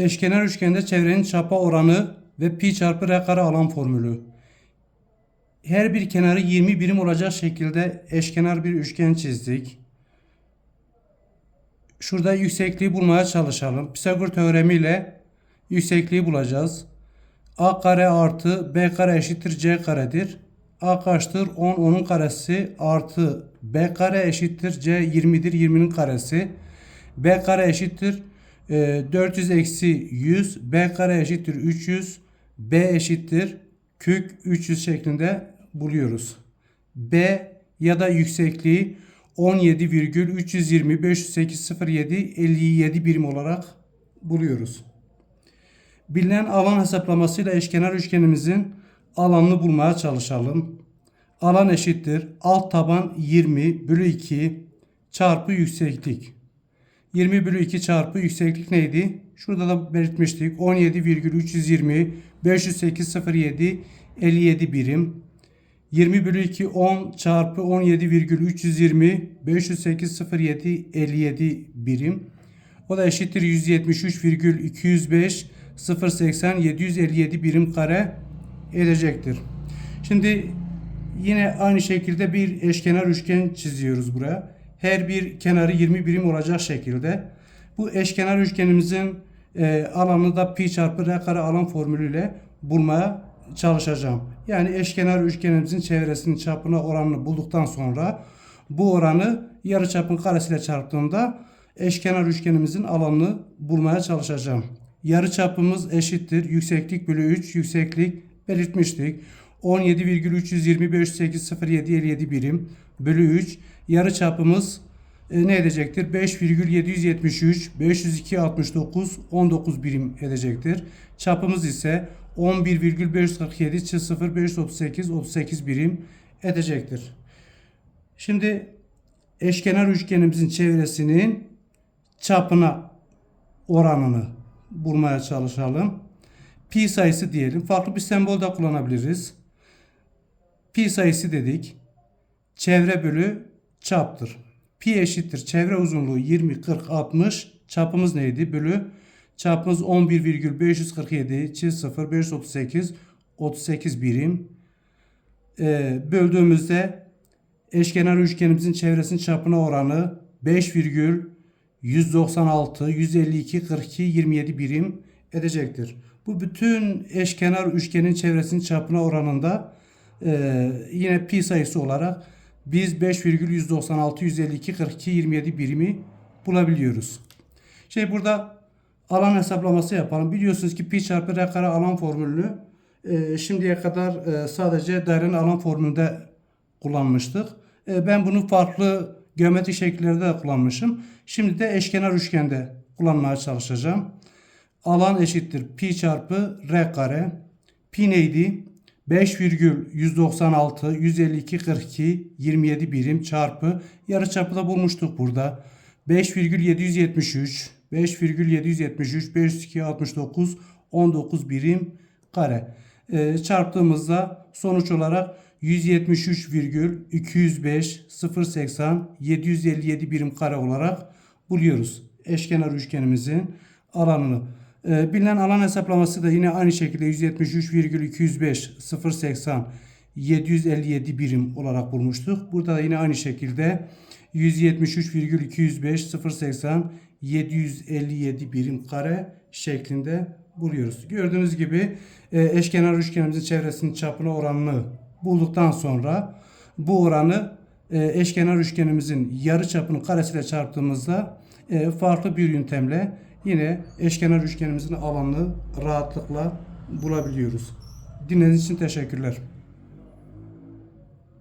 Eşkenar üçgende çevrenin çapa oranı ve pi çarpı r kare alan formülü. Her bir kenarı 20 birim olacak şekilde eşkenar bir üçgen çizdik. Şurada yüksekliği bulmaya çalışalım. Pisagor teoremiyle yüksekliği bulacağız. A kare artı B kare eşittir C karedir. A kaçtır? 10, 10'un karesi artı B kare eşittir C 20'dir 20'nin karesi. B kare eşittir 400 eksi 100. B kare eşittir 300. B eşittir kök 300 şeklinde buluyoruz. B ya da yüksekliği 17,320 508,07 57 birim olarak buluyoruz. Bilinen alan hesaplamasıyla eşkenar üçgenimizin alanını bulmaya çalışalım. Alan eşittir. Alt taban 20 bölü 2 çarpı yükseklik. 20 bölü 2 çarpı yükseklik neydi? Şurada da belirtmiştik. 17,320 508,07 57 birim. 20 bölü 2 10 çarpı 17,320 508,07 57 birim. O da eşittir 173,205 080 757 birim kare edecektir. Şimdi yine aynı şekilde bir eşkenar üçgen çiziyoruz buraya. Her bir kenarı 20 birim olacak şekilde. Bu eşkenar üçgenimizin e, alanı da pi çarpı r kare alan formülüyle bulmaya çalışacağım. Yani eşkenar üçgenimizin çevresinin çapına oranını bulduktan sonra bu oranı yarıçapın karesiyle çarptığımda eşkenar üçgenimizin alanını bulmaya çalışacağım. Yarıçapımız eşittir. Yükseklik bölü 3. Yükseklik belirtmiştik. 17,320 508 07 birim bölü 3. Yarıçapımız e, ne edecektir? 5,773 502 69 19 birim edecektir. Çapımız ise 11,547 çift 0 538 38 birim edecektir. Şimdi eşkenar üçgenimizin çevresinin çapına oranını bulmaya çalışalım. Pi sayısı diyelim. Farklı bir sembol da kullanabiliriz. Pi sayısı dedik. Çevre bölü çaptır. Pi eşittir. Çevre uzunluğu 20, 40, 60. Çapımız neydi? Bölü çapımız 11,547 çift 0 538 38 birim. Ee, böldüğümüzde eşkenar üçgenimizin çevresinin çapına oranı 5,196 152 42 27 birim edecektir. Bu bütün eşkenar üçgenin çevresinin çapına oranında e, yine pi sayısı olarak biz 5,196 152 42 27 birimi bulabiliyoruz. Şey burada alan hesaplaması yapalım. Biliyorsunuz ki pi çarpı r kare alan formülünü e, şimdiye kadar e, sadece dairenin alan formülünde kullanmıştık. E, ben bunu farklı geometrik şekillerde de kullanmışım. Şimdi de eşkenar üçgende kullanmaya çalışacağım. Alan eşittir pi çarpı r kare. Pi neydi? 5,196 152 42 27 birim çarpı yarıçapı da bulmuştuk burada. 5,773 5,773 502 69 19 birim kare. Ee, çarptığımızda sonuç olarak 173,205 080 757 birim kare olarak buluyoruz. Eşkenar üçgenimizin alanını. Ee, bilinen alan hesaplaması da yine aynı şekilde 173,205 080 757 birim olarak bulmuştuk. Burada da yine aynı şekilde 173,205 080 757 birim kare şeklinde buluyoruz. Gördüğünüz gibi e, eşkenar üçgenimizin çevresinin çapına oranını bulduktan sonra bu oranı e, eşkenar üçgenimizin yarı çapının karesiyle çarptığımızda e, farklı bir yöntemle yine eşkenar üçgenimizin alanını rahatlıkla bulabiliyoruz. Dinlediğiniz için teşekkürler.